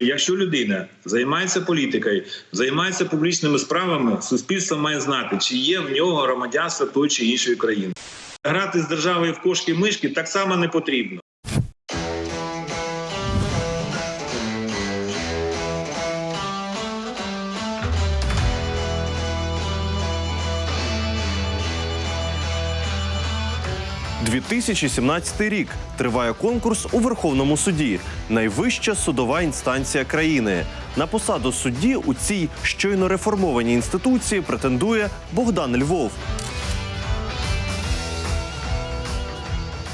Якщо людина займається політикою, займається публічними справами, суспільство має знати, чи є в нього громадянство тої чи іншої країни. Грати з державою в кошки-мишки так само не потрібно. – 2017 рік триває конкурс у Верховному суді, найвища судова інстанція країни. На посаду судді у цій щойно реформованій інституції претендує Богдан Львов.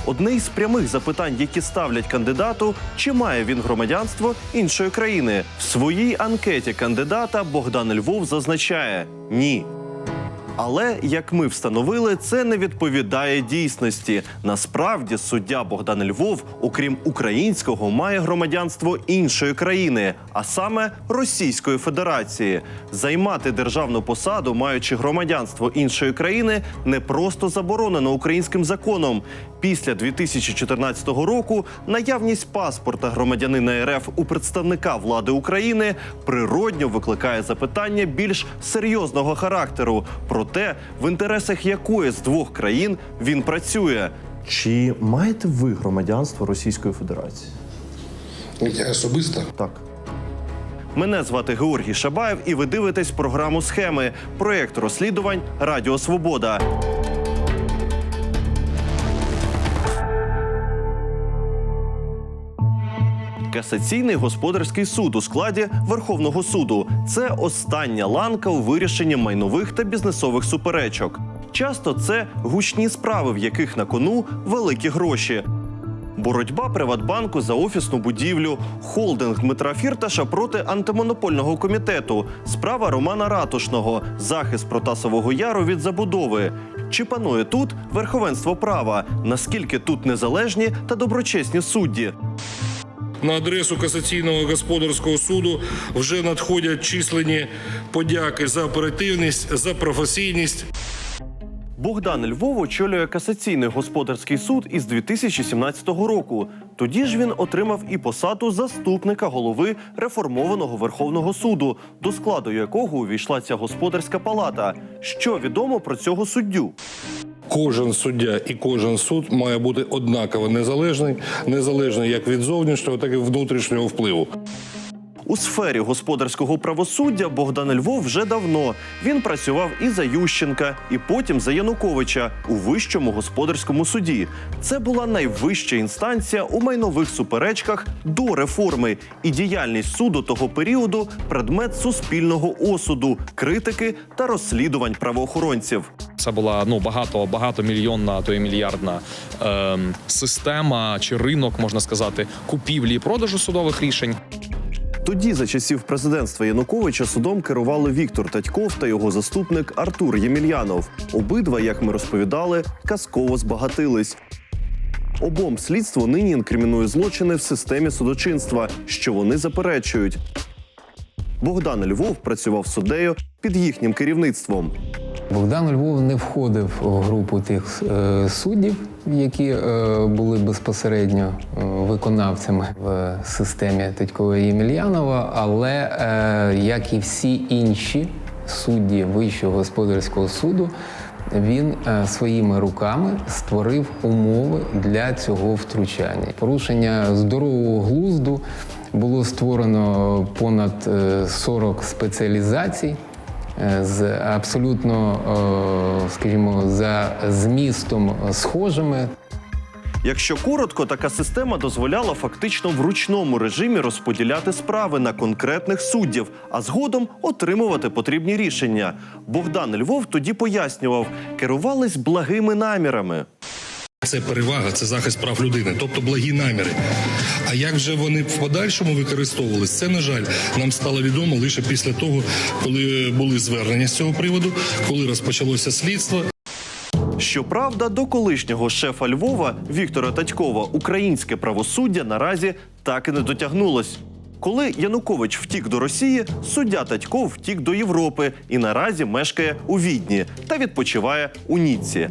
Одне із прямих запитань, які ставлять кандидату, чи має він громадянство іншої країни. В своїй анкеті кандидата Богдан Львов зазначає ні. Але як ми встановили, це не відповідає дійсності. Насправді суддя Богдан Львов, окрім українського, має громадянство іншої країни, а саме Російської Федерації. Займати державну посаду, маючи громадянство іншої країни, не просто заборонено українським законом. Після 2014 року наявність паспорта громадянина РФ у представника влади України природньо викликає запитання більш серйозного характеру про те, в інтересах якої з двох країн він працює. Чи маєте ви громадянство Російської Федерації? Я особисто Так. Мене звати Георгій Шабаєв, і ви дивитесь програму Схеми проєкт розслідувань Радіо Свобода. Касаційний господарський суд у складі Верховного суду це остання ланка у вирішенні майнових та бізнесових суперечок. Часто це гучні справи, в яких на кону великі гроші. Боротьба Приватбанку за офісну будівлю, холдинг Дмитра Фірташа проти антимонопольного комітету, справа Романа Ратушного, захист Протасового Яру від забудови. Чи панує тут верховенство права? Наскільки тут незалежні та доброчесні судді? На адресу касаційного господарського суду вже надходять численні подяки за оперативність, за професійність. Богдан Львов очолює касаційний господарський суд із 2017 року. Тоді ж він отримав і посаду заступника голови реформованого Верховного суду, до складу якого увійшла ця господарська палата. Що відомо про цього суддю? Кожен суддя і кожен суд має бути однаково незалежний, незалежний як від зовнішнього, так і внутрішнього впливу. У сфері господарського правосуддя Богдан Львов вже давно. Він працював і за Ющенка, і потім за Януковича у вищому господарському суді. Це була найвища інстанція у майнових суперечках до реформи, і діяльність суду того періоду предмет суспільного осуду, критики та розслідувань правоохоронців. Це була ну багато багатомільйонна, то й мільярдна ем, система чи ринок, можна сказати, купівлі і продажу судових рішень. Тоді, за часів президентства Януковича, судом керували Віктор Татьков та його заступник Артур Ємельянов. Обидва, як ми розповідали, казково збагатились. Обом слідство нині інкримінує злочини в системі судочинства, що вони заперечують. Богдан Львов працював суддею під їхнім керівництвом. Богдан Львов не входив у групу тих е, суддів, які е, були безпосередньо е, виконавцями в системі Тетькова Ємельянова, але як і всі інші судді Вищого господарського суду, він своїми руками створив умови для цього втручання. Порушення здорового глузду було створено понад е, 40 спеціалізацій з абсолютно, е, скажімо, за змістом схожими. Якщо коротко, така система дозволяла фактично в ручному режимі розподіляти справи на конкретних суддів, а згодом отримувати потрібні рішення. Богдан Львов тоді пояснював, керувались благими намірами. Це перевага, це захист прав людини, тобто благі наміри. А як же вони в подальшому використовувались? Це, на жаль, нам стало відомо лише після того, коли були звернення з цього приводу, коли розпочалося слідство. Щоправда, до колишнього шефа Львова Віктора Татькова українське правосуддя наразі так і не дотягнулось. Коли Янукович втік до Росії, суддя Татьков втік до Європи і наразі мешкає у Відні та відпочиває у Ніцці.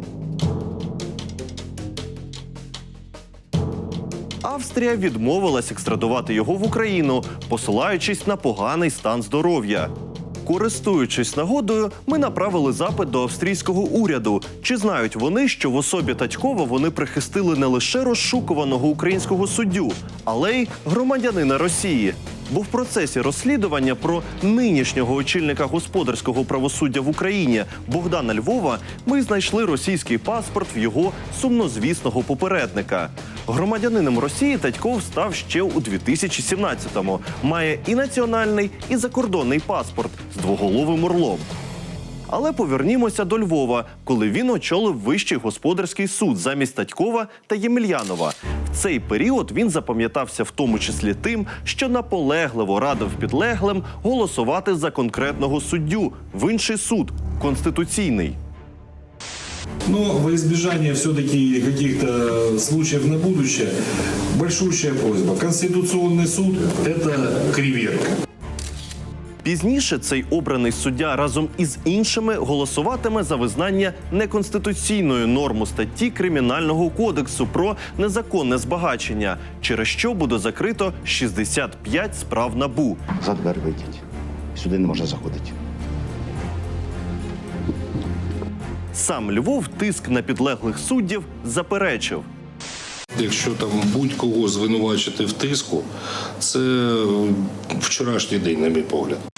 Австрія відмовилась екстрадувати його в Україну, посилаючись на поганий стан здоров'я. Користуючись нагодою, ми направили запит до австрійського уряду. Чи знають вони, що в особі Татькова вони прихистили не лише розшукуваного українського суддю, але й громадянина Росії? Бо в процесі розслідування про нинішнього очільника господарського правосуддя в Україні Богдана Львова ми знайшли російський паспорт в його сумнозвісного попередника. Громадянином Росії Татьков став ще у 2017-му. Має і національний, і закордонний паспорт з двоголовим орлом. Але повернімося до Львова, коли він очолив вищий господарський суд замість Татькова та Ємельянова. В цей період він запам'ятався в тому числі тим, що наполегливо радив підлеглим голосувати за конкретного суддю в інший суд конституційний. Но во избежание все-таки каких-то случаев на будущее, большущая просьба. Конституционный суд – это креветка. Пізніше цей обраний суддя разом із іншими голосуватиме за визнання неконституційною норму статті Кримінального кодексу про незаконне збагачення, через що буде закрито 65 справ набу. За двері вийдіть. Сюди не можна заходити. Сам Львов тиск на підлеглих суддів заперечив. Якщо там будь-кого звинувачити в тиску, це вчорашній день, на мій погляд.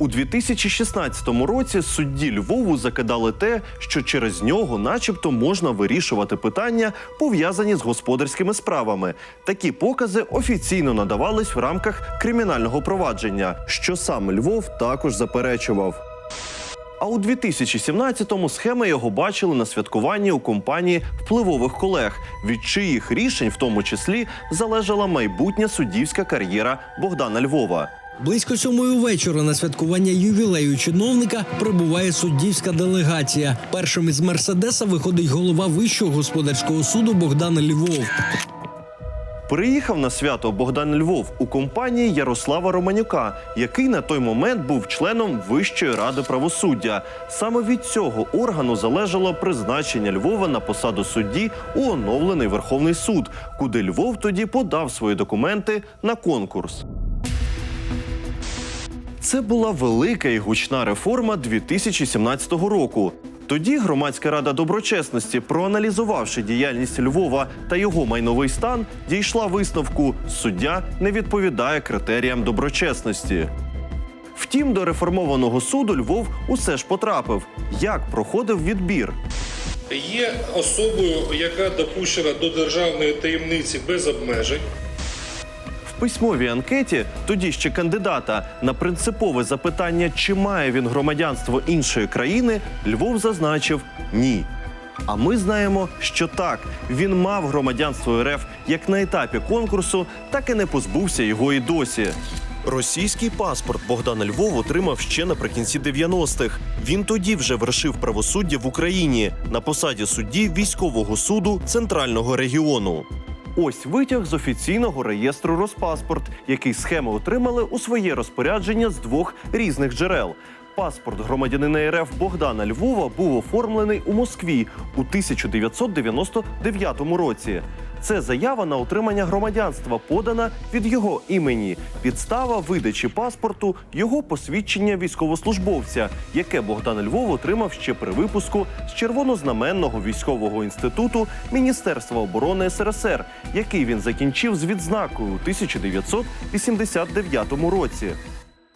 У 2016 році судді Львову закидали те, що через нього, начебто, можна вирішувати питання, пов'язані з господарськими справами. Такі покази офіційно надавались в рамках кримінального провадження, що сам Львов також заперечував. А у 2017-му схеми його бачили на святкуванні у компанії впливових колег, від чиїх рішень, в тому числі, залежала майбутня суддівська кар'єра Богдана Львова. Близько сьомої вечора на святкування ювілею чиновника прибуває суддівська делегація. Першим із Мерседеса виходить голова Вищого господарського суду Богдан Львов. Приїхав на свято Богдан Львов у компанії Ярослава Романюка, який на той момент був членом Вищої ради правосуддя. Саме від цього органу залежало призначення Львова на посаду судді у оновлений Верховний суд, куди Львов тоді подав свої документи на конкурс. Це була велика і гучна реформа 2017 року. Тоді громадська рада доброчесності, проаналізувавши діяльність Львова та його майновий стан, дійшла висновку: суддя не відповідає критеріям доброчесності. Втім, до реформованого суду Львов усе ж потрапив. Як проходив відбір? Є особою, яка допущена до державної таємниці без обмежень. Письмовій анкеті тоді ще кандидата на принципове запитання, чи має він громадянство іншої країни, Львов зазначив ні. А ми знаємо, що так, він мав громадянство РФ як на етапі конкурсу, так і не позбувся його і досі. Російський паспорт Богдан Львов отримав ще наприкінці 90-х. Він тоді вже вершив правосуддя в Україні на посаді судді військового суду центрального регіону. Ось витяг з офіційного реєстру Роспаспорт, який схеми отримали у своє розпорядження з двох різних джерел. Паспорт громадянина РФ Богдана Львова був оформлений у Москві у 1999 році. Це заява на отримання громадянства подана від його імені. Підстава видачі паспорту його посвідчення військовослужбовця, яке Богдан Львов отримав ще при випуску з червонознаменного військового інституту Міністерства оборони СРСР, який він закінчив з відзнакою у 1989 році.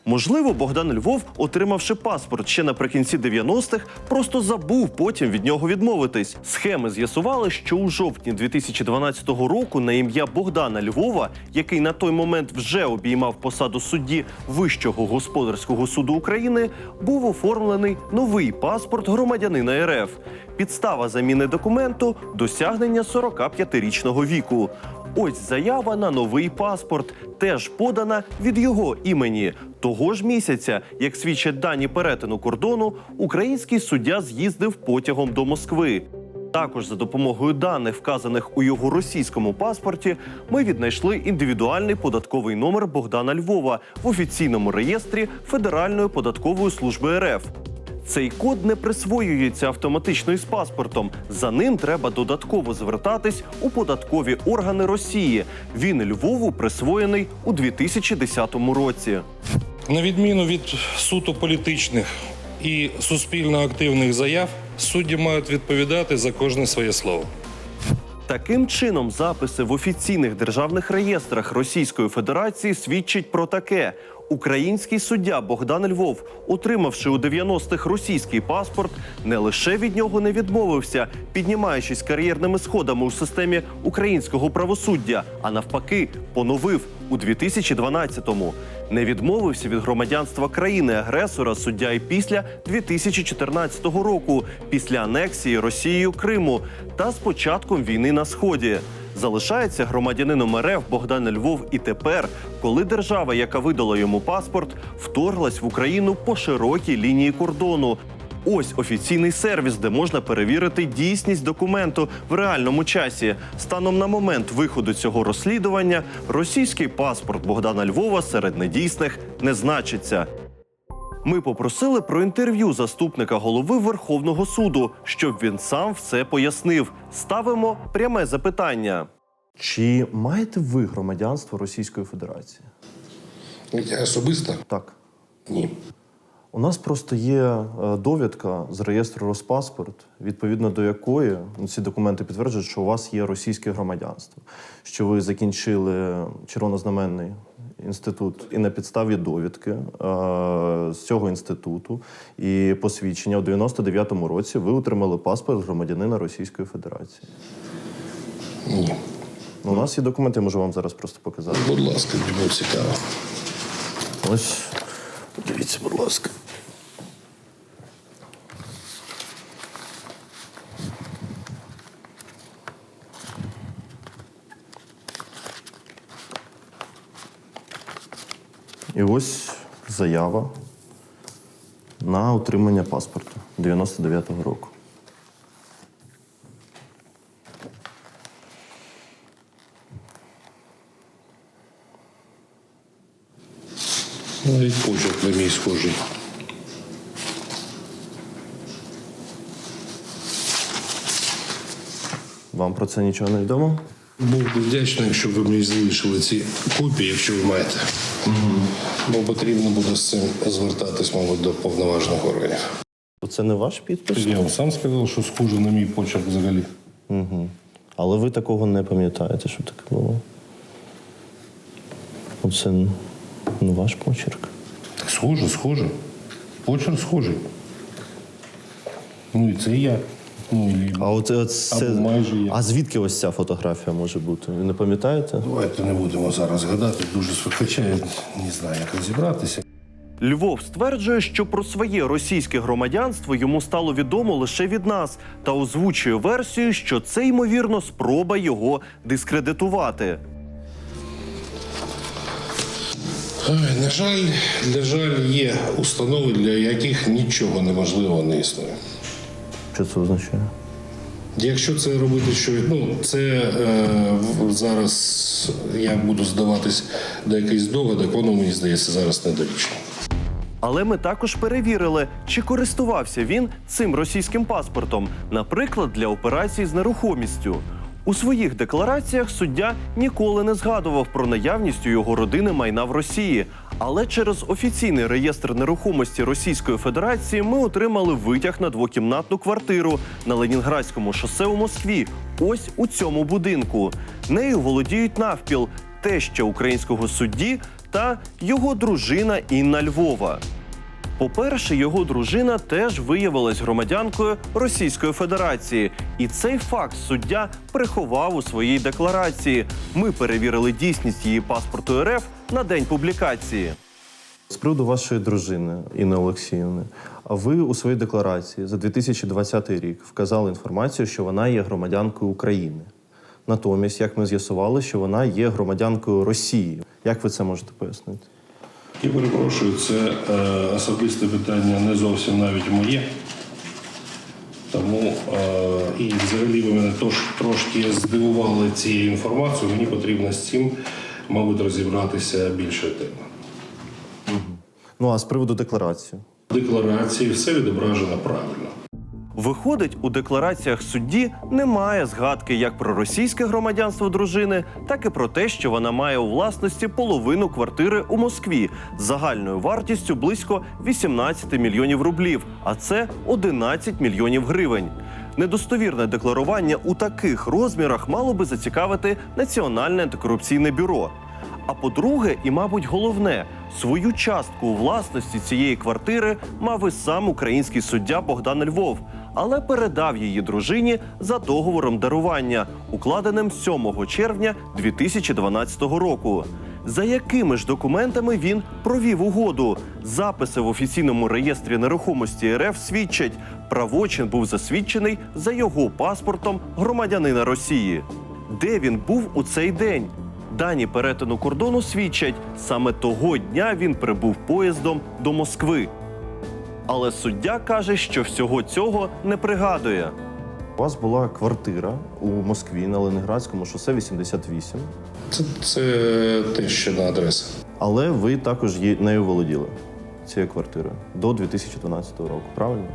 Можливо, Богдан Львов, отримавши паспорт ще наприкінці 90-х, просто забув потім від нього відмовитись. Схеми з'ясували, що у жовтні 2012 року на ім'я Богдана Львова, який на той момент вже обіймав посаду судді Вищого господарського суду України, був оформлений новий паспорт громадянина РФ. Підстава заміни документу досягнення 45-річного віку. Ось заява на новий паспорт, теж подана від його імені. Того ж місяця, як свідчать дані перетину кордону, український суддя з'їздив потягом до Москви. Також за допомогою даних, вказаних у його російському паспорті, ми віднайшли індивідуальний податковий номер Богдана Львова в офіційному реєстрі Федеральної податкової служби РФ. Цей код не присвоюється автоматично із паспортом. За ним треба додатково звертатись у податкові органи Росії. Він Львову присвоєний у 2010 році. На відміну від суто політичних і суспільно активних заяв, судді мають відповідати за кожне своє слово. Таким чином, записи в офіційних державних реєстрах Російської Федерації свідчать про таке: український суддя Богдан Львов, отримавши у 90-х російський паспорт, не лише від нього не відмовився, піднімаючись кар'єрними сходами у системі українського правосуддя, а навпаки, поновив у 2012-му. Не відмовився від громадянства країни-агресора суддя і після 2014 року, після анексії Росією Криму та з початком війни на сході. Залишається громадянином РФ Богдан Львов і тепер, коли держава, яка видала йому паспорт, вторглась в Україну по широкій лінії кордону. Ось офіційний сервіс, де можна перевірити дійсність документу в реальному часі. Станом на момент виходу цього розслідування російський паспорт Богдана Львова серед недійсних не значиться. Ми попросили про інтерв'ю заступника голови Верховного суду, щоб він сам все пояснив. Ставимо пряме запитання. Чи маєте ви громадянство Російської Федерації? Я особисто Так. ні. У нас просто є е, довідка з реєстру Роспаспорт, відповідно до якої ну, ці документи підтверджують, що у вас є російське громадянство, що ви закінчили червонознаменний інститут, і на підставі довідки е, з цього інституту і посвідчення у 99-му році ви отримали паспорт громадянина Російської Федерації. Ні. У нас є документи, я можу вам зараз просто показати. Будь ласка, мені цікаво. Ось, подивіться, будь ласка. І ось заява на отримання паспорту 99-го року. Навіть почерк на мій схожий. Вам про це нічого не відомо? Був би вдячний, якщо б ви мені залишили ці копії, якщо ви маєте. Бо потрібно буде з цим звертатись, мабуть, до повноважних органів. Це не ваш підпис? Я вам сам сказав, що схоже на мій почерк взагалі. Угу. Але ви такого не пам'ятаєте, що таке було? Оце не ваш почерк. Так схоже, схоже. Почерк схожий. Ну і це я. А от е, це... Або майже є. А звідки ось ця фотографія може бути? Ви не пам'ятаєте? Давайте не будемо зараз згадати. Дуже я не знаю, як розібратися. Львов стверджує, що про своє російське громадянство йому стало відомо лише від нас, та озвучує версію, що це ймовірно спроба його дискредитувати. Ой, на жаль, на жаль, є установи, для яких нічого неможливо не існує. Що це означає? Якщо це робити, що ну це е, зараз я буду здаватись до якихось догадок, воно мені здається зараз недорічно. Але ми також перевірили, чи користувався він цим російським паспортом, наприклад, для операцій з нерухомістю. У своїх деклараціях суддя ніколи не згадував про наявність у його родини майна в Росії. Але через офіційний реєстр нерухомості Російської Федерації ми отримали витяг на двокімнатну квартиру на Ленінградському шосе у Москві. Ось у цьому будинку. Нею володіють навпіл теща українського судді та його дружина Інна Львова. По-перше, його дружина теж виявилась громадянкою Російської Федерації, і цей факт суддя приховав у своїй декларації. Ми перевірили дійсність її паспорту РФ на день публікації. З приводу вашої дружини Інни Олексіївни, а ви у своїй декларації за 2020 рік вказали інформацію, що вона є громадянкою України. Натомість, як ми з'ясували, що вона є громадянкою Росії. Як ви це можете пояснити? Я перепрошую, це е, особисте питання не зовсім навіть моє. Тому е, і взагалі ви мене тож, трошки здивували цією інформацією. Мені потрібно з цим, мабуть, розібратися більше тема. Ну а з приводу декларації. Декларації все відображено правильно. Виходить, у деклараціях судді немає згадки як про російське громадянство дружини, так і про те, що вона має у власності половину квартири у Москві з загальною вартістю близько 18 мільйонів рублів, а це 11 мільйонів гривень. Недостовірне декларування у таких розмірах мало би зацікавити Національне антикорупційне бюро. А по-друге, і, мабуть, головне, свою частку у власності цієї квартири мав і сам український суддя Богдан Львов, але передав її дружині за договором дарування, укладеним 7 червня 2012 року. За якими ж документами він провів угоду? Записи в офіційному реєстрі нерухомості РФ свідчать, правочин був засвідчений за його паспортом громадянина Росії. Де він був у цей день? Дані перетину кордону свідчать, саме того дня він прибув поїздом до Москви. Але суддя каже, що всього цього не пригадує. У вас була квартира у Москві на Ленінградському шосе 88, Це, це те, що на адреса. але ви також її- нею володіли цією квартирою до 2012 року, правильно?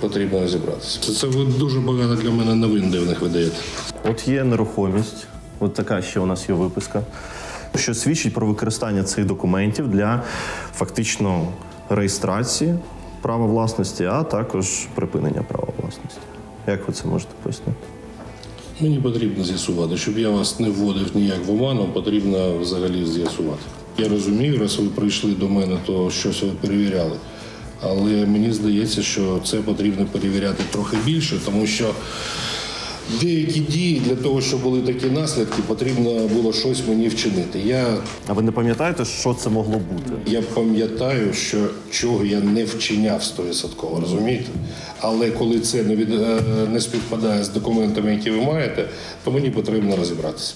Потрібно розібратися. Це, це ви дуже багато для мене новин дивних видаєте. От є нерухомість, от така ще у нас є виписка, що свідчить про використання цих документів для фактично реєстрації права власності, а також припинення права власності. Як ви це можете пояснити? Мені потрібно з'ясувати, щоб я вас не вводив ніяк в оману, потрібно взагалі з'ясувати. Я розумію, раз ви прийшли до мене, то щось ви перевіряли. Але мені здається, що це потрібно перевіряти трохи більше, тому що деякі дії для того, щоб були такі наслідки, потрібно було щось мені вчинити. Я, А ви не пам'ятаєте, що це могло бути? я пам'ятаю, що чого я не вчиняв стовідсотково, розумієте? Але коли це не, від, е, не співпадає з документами, які ви маєте, то мені потрібно розібратися.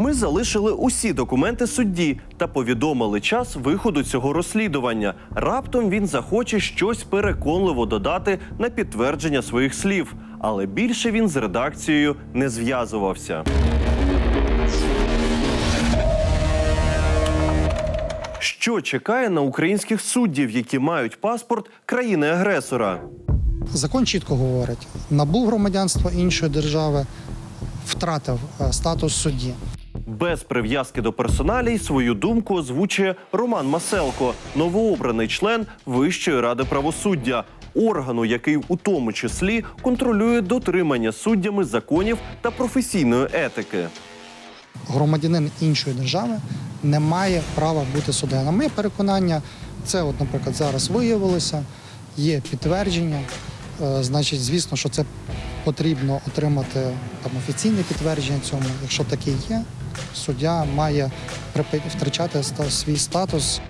Ми залишили усі документи судді та повідомили час виходу цього розслідування. Раптом він захоче щось переконливо додати на підтвердження своїх слів, але більше він з редакцією не зв'язувався. Що чекає на українських суддів, які мають паспорт країни-агресора? Закон чітко говорить: набув громадянство іншої держави, втратив е, статус судді. Без прив'язки до персоналій свою думку озвучує Роман Маселко, новообраний член Вищої ради правосуддя, органу, який у тому числі контролює дотримання суддями законів та професійної етики. Громадянин іншої держави не має права бути суддею. На моє переконання, це, от, наприклад, зараз виявилося, є підтвердження. Е, Значить, звісно, що це потрібно отримати там офіційне підтвердження цьому. Якщо таке є, суддя має втрачати свій статус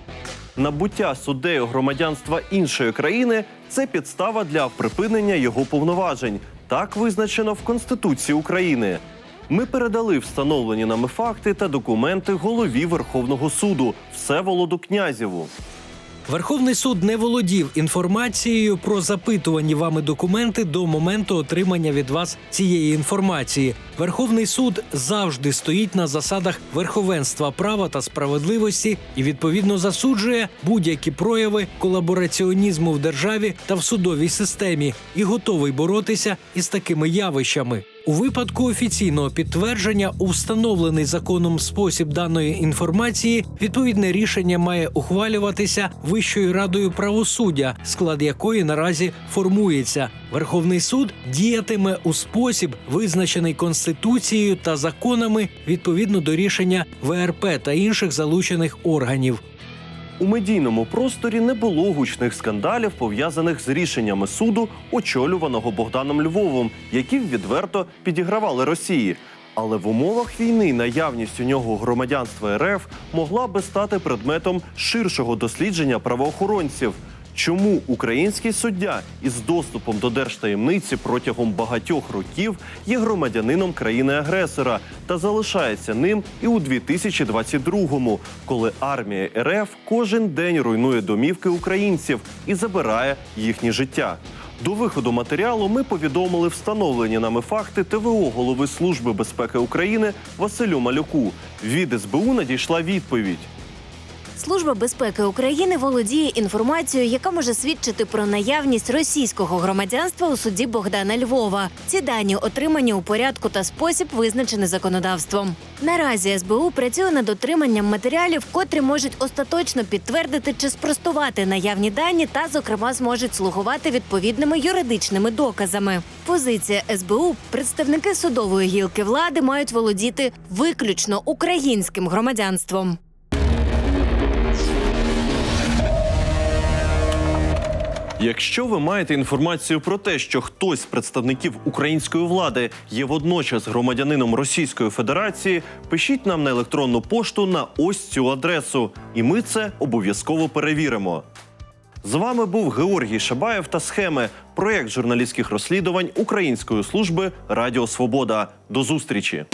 Набуття суддею громадянства іншої країни це підстава для припинення його повноважень. Так визначено в Конституції України. Ми передали встановлені нами факти та документи голові Верховного суду Всеволоду Князєву. Верховний суд не володів інформацією про запитувані вами документи до моменту отримання від вас цієї інформації. Верховний суд завжди стоїть на засадах верховенства права та справедливості і відповідно засуджує будь-які прояви колабораціонізму в державі та в судовій системі і готовий боротися із такими явищами. У випадку офіційного підтвердження у встановлений законом спосіб даної інформації відповідне рішення має ухвалюватися Вищою радою правосуддя, склад якої наразі формується. Верховний суд діятиме у спосіб, визначений конституцією та законами відповідно до рішення ВРП та інших залучених органів. У медійному просторі не було гучних скандалів, пов'язаних з рішеннями суду, очолюваного Богданом Львовом, які відверто підігравали Росії. Але в умовах війни наявність у нього громадянства РФ могла би стати предметом ширшого дослідження правоохоронців. Чому український суддя із доступом до держтаємниці протягом багатьох років є громадянином країни-агресора та залишається ним і у 2022-му, коли армія РФ кожен день руйнує домівки українців і забирає їхнє життя? До виходу матеріалу ми повідомили встановлені нами факти ТВО голови Служби безпеки України Василю Малюку. Від СБУ надійшла відповідь. Служба безпеки України володіє інформацією, яка може свідчити про наявність російського громадянства у суді Богдана Львова. Ці дані отримані у порядку та спосіб, визначений законодавством. Наразі СБУ працює над отриманням матеріалів, котрі можуть остаточно підтвердити чи спростувати наявні дані, та, зокрема, зможуть слугувати відповідними юридичними доказами. Позиція СБУ представники судової гілки влади мають володіти виключно українським громадянством. Якщо ви маєте інформацію про те, що хтось з представників української влади є водночас громадянином Російської Федерації, пишіть нам на електронну пошту на ось цю адресу, і ми це обов'язково перевіримо. З вами був Георгій Шабаєв та схеми, проєкт журналістських розслідувань Української служби Радіо Свобода. До зустрічі.